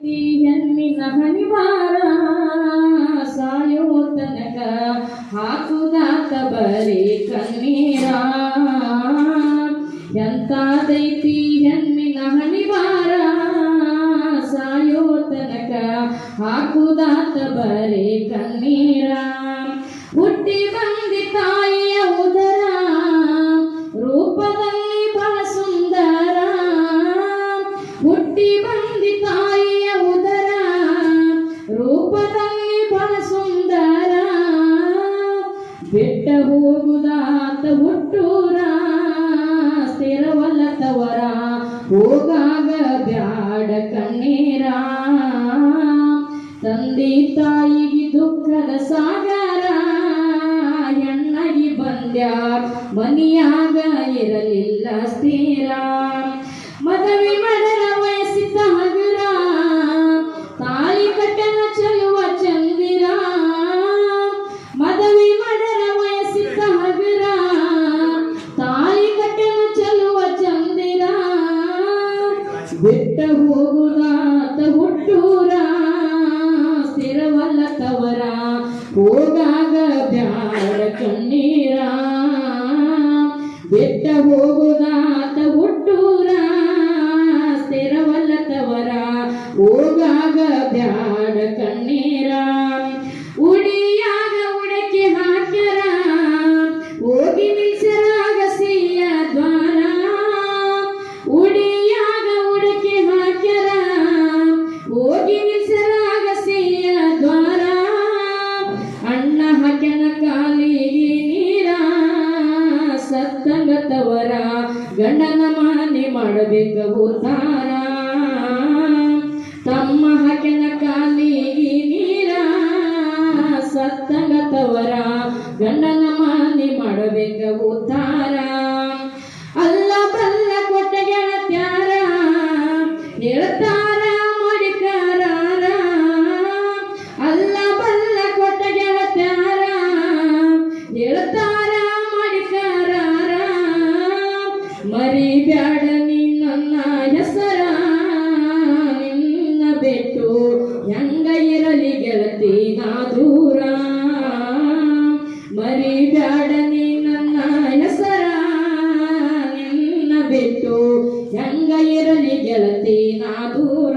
ಈ ಹೆಣ್ಣಿನ ಹನಿವಾರ ಸಾಯೋ ತನಕ ಹಾಕುದಾತ ಬರೀ ಕಣ್ಣೀರ. ಎಂತಾದೈತಿ ಹೆಣ್ಣಿನ ಹನಿವಾರ ಸಾಯೋ ತನಕ ಹಾಕುದಾತ ಬರೀ ಕಣ್ಣೀರ. ಹುಟ್ಟಿ ಬಿಟ್ಟ ಹೋಗುದಾತ ಹುಟ್ಟೂರ ಸ್ಥಿರವಲ್ಲತವರ ಹೋಗಾಗ ಬ್ಯಾಡ ಕಣ್ಣೀರ. ತಂದೆ ತಾಯಿಗೆ ದುಃಖದ ಸಾಗರ ಹೆಣ್ಣಗಿ ಬಂದ್ಯಾ ಮನಿಯಾಗ ಇರಲಿಲ್ಲ ಸ್ಥಿರ. ಬಿಟ್ಟ ಹೋಗುದಾತ ಹುಟ್ಟೂರ ಸ್ಥಿರವಲ್ಲತವರ ಹೋಗಾಗ ಬ್ಯಾಡ ಕಣ್ಣೀರ. ಬಿಟ್ಟ ಹೋಗುದಾತ ಗಂಡನ ಮಾನೆ ಮಾಡಬೇಕ ಉತ್ತಾರ ತಮ್ಮ ಹಾಕ್ಯನ ಕಾಲಿಗೆ ನೀರ ಸತ್ತಂಗತವರ ಗಂಡನ ಮಾನೆ ಮಾಡಬೇಕ ಉತ್ತಾರ ಅಲ್ಲ সাধু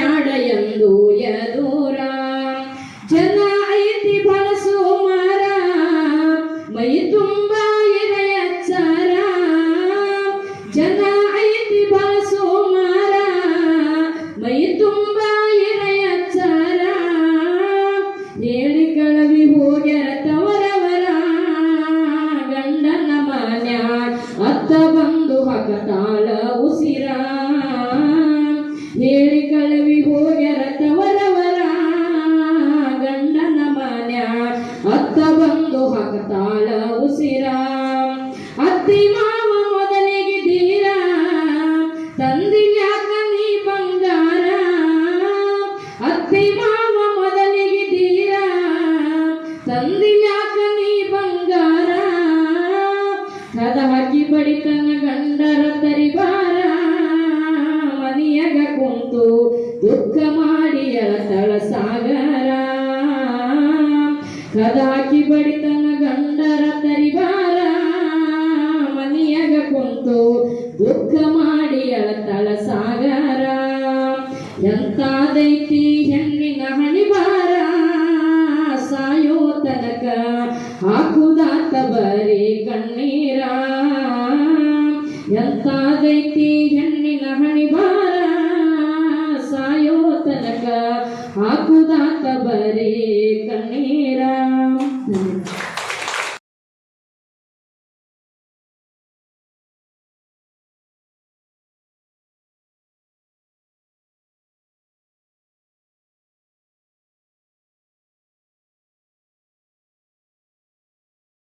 ಆಡಬ್ಯಾಡ ಎಂದು ಜನ ಐತಿ ಬಳಸೋ ಮಾರ, ಮೈ ತುಂಬ ಇರೆಯಚ್ಚಾರ ಜನ ಐತಿ ಬಳಸೋ ಮಾರ, ಮೈ ತುಂಬ ಇರೆಯಚ್ಚಾರ ಹೇಳಿ ಕಳವಿ ಹೋಗ್ಯಾರ ತವರವರ, ಗಂಡನ ಮನ್ಯಾಗ ಅತ್ತ ಬಂದು ಹಕತಾಳ ಕದ ಬಳಿಕ ಗಂಡರ ತರಿಬಾರ ಮನೆಯಗ ಕುಂತು ದುಃಖ ಮಾಡಿಯ ತಳ ಸಾಗರ. ಕದಾಕಿ ಬಡಿತನ ಗಂಡರ ತರಿಬಾರ ಮನೆಯಗ ಕುಂತು ದುಃಖ ಮಾಡಿಯ ತಳ ಸಾಗರ. ಎಂತಾದೈತಿ ಎಂತಾದೈತಿ